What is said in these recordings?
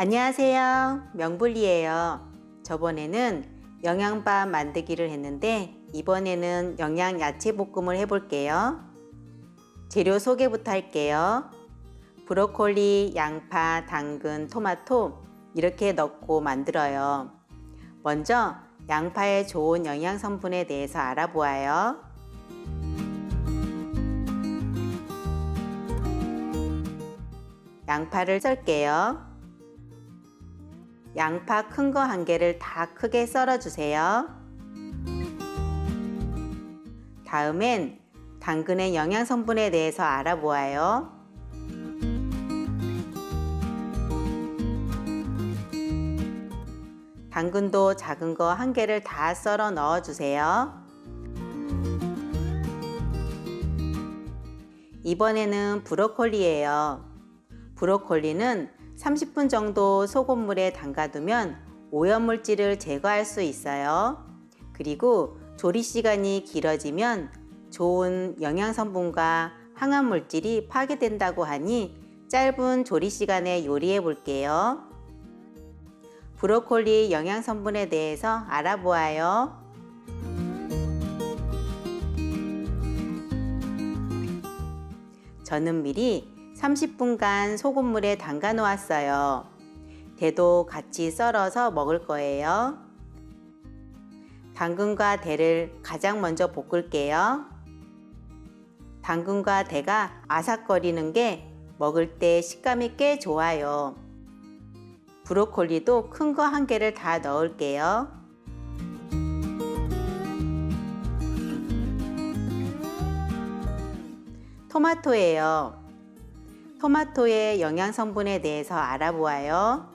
안녕하세요. 명불이에요. 저번에는 영양밥 만들기를 했는데 이번에는 영양 야채 볶음을 해볼게요. 재료 소개부터 할게요. 브로콜리, 양파, 당근, 토마토 이렇게 넣고 만들어요. 먼저 양파의 좋은 영양 성분에 대해서 알아보아요. 양파를 썰게요. 양파 큰 거 한 개를 다 크게 썰어 주세요. 다음엔 당근의 영양 성분에 대해서 알아보아요. 당근도 작은 거 한 개를 다 썰어 넣어 주세요. 이번에는 브로콜리예요. 브로콜리는 30분 정도 소금물에 담가두면 오염물질을 제거할 수 있어요. 그리고 조리 시간이 길어지면 좋은 영양 성분과 항암 물질이 파괴된다고 하니 짧은 조리 시간에 요리해 볼게요. 브로콜리 영양 성분에 대해서 알아보아요. 저는 미리 30분간 소금물에 담가 놓았어요. 대도 같이 썰어서 먹을 거예요. 당근과 대를 가장 먼저 볶을게요. 당근과 대가 아삭거리는 게 먹을 때 식감이 꽤 좋아요. 브로콜리도 큰 거 한 개를 다 넣을게요. 토마토예요. 토마토의 영양 성분에 대해서 알아보아요.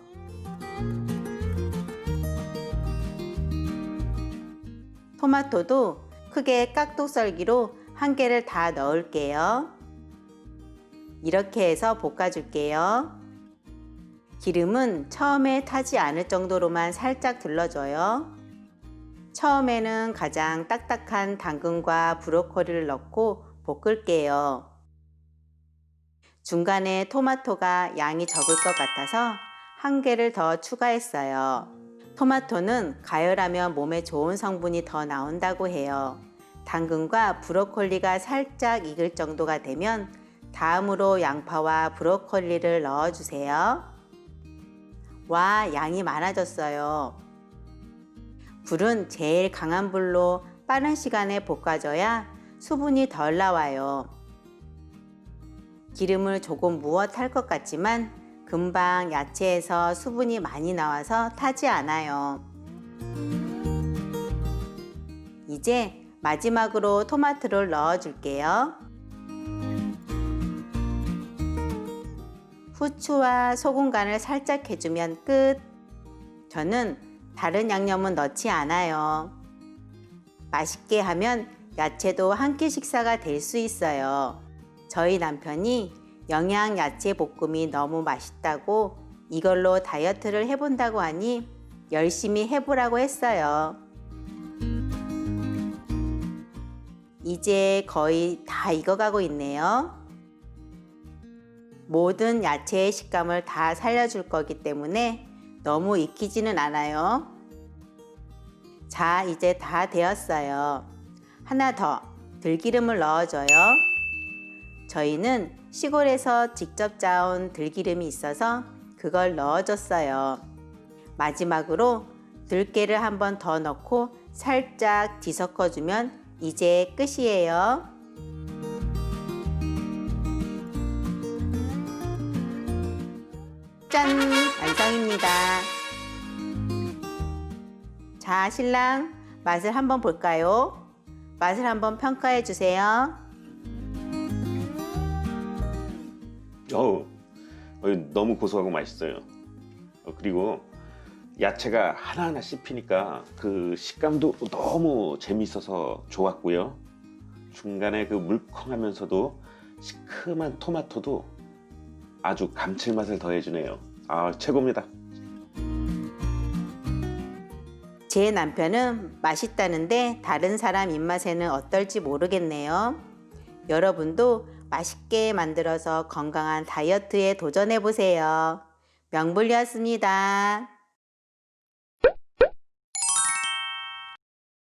토마토도 크게 깍둑 썰기로 한 개를 다 넣을게요. 이렇게 해서 볶아줄게요. 기름은 처음에 타지 않을 정도로만 살짝 둘러줘요. 처음에는 가장 딱딱한 당근과 브로콜리를 넣고 볶을게요. 중간에 토마토가 양이 적을 것 같아서 한 개를 더 추가했어요. 토마토는 가열하면 몸에 좋은 성분이 더 나온다고 해요. 당근과 브로콜리가 살짝 익을 정도가 되면 다음으로 양파와 브로콜리를 넣어주세요. 와, 양이 많아졌어요. 불은 제일 강한 불로 빠른 시간에 볶아줘야 수분이 덜 나와요. 기름을 조금 무어 탈 것 같지만 금방 야채에서 수분이 많이 나와서 타지 않아요. 이제 마지막으로 토마토를 넣어 줄게요. 후추와 소금 간을 살짝 해주면 끝. 저는 다른 양념은 넣지 않아요. 맛있게 하면 야채도 한 끼 식사가 될 수 있어요. 저희 남편이 영양 야채 볶음이 너무 맛있다고 이걸로 다이어트를 해본다고 하니 열심히 해보라고 했어요. 이제 거의 다 익어가고 있네요. 모든 야채의 식감을 다 살려줄 거기 때문에 너무 익히지는 않아요. 자, 이제 다 되었어요. 하나 더 들기름을 넣어줘요. 저희는 시골에서 직접 짜온 들기름이 있어서 그걸 넣어줬어요. 마지막으로 들깨를 한 번 더 넣고 살짝 뒤섞어주면 이제 끝이에요. 짠! 완성입니다. 자, 신랑 맛을 한번 볼까요? 맛을 한번 평가해 주세요. 어우, 어, 너무 고소하고 맛있어요. 어, 그리고 야채가 하나하나 씹히니까 그 식감도 너무 재밌어서 좋았고요. 중간에 그 물컹하면서도 시큼한 토마토도 아주 감칠맛을 더해주네요. 아, 최고입니다. 제 남편은 맛있다는데 다른 사람 입맛에는 어떨지 모르겠네요. 여러분도 맛있게 만들어서 건강한 다이어트에 도전해 보세요. 명불이었습니다.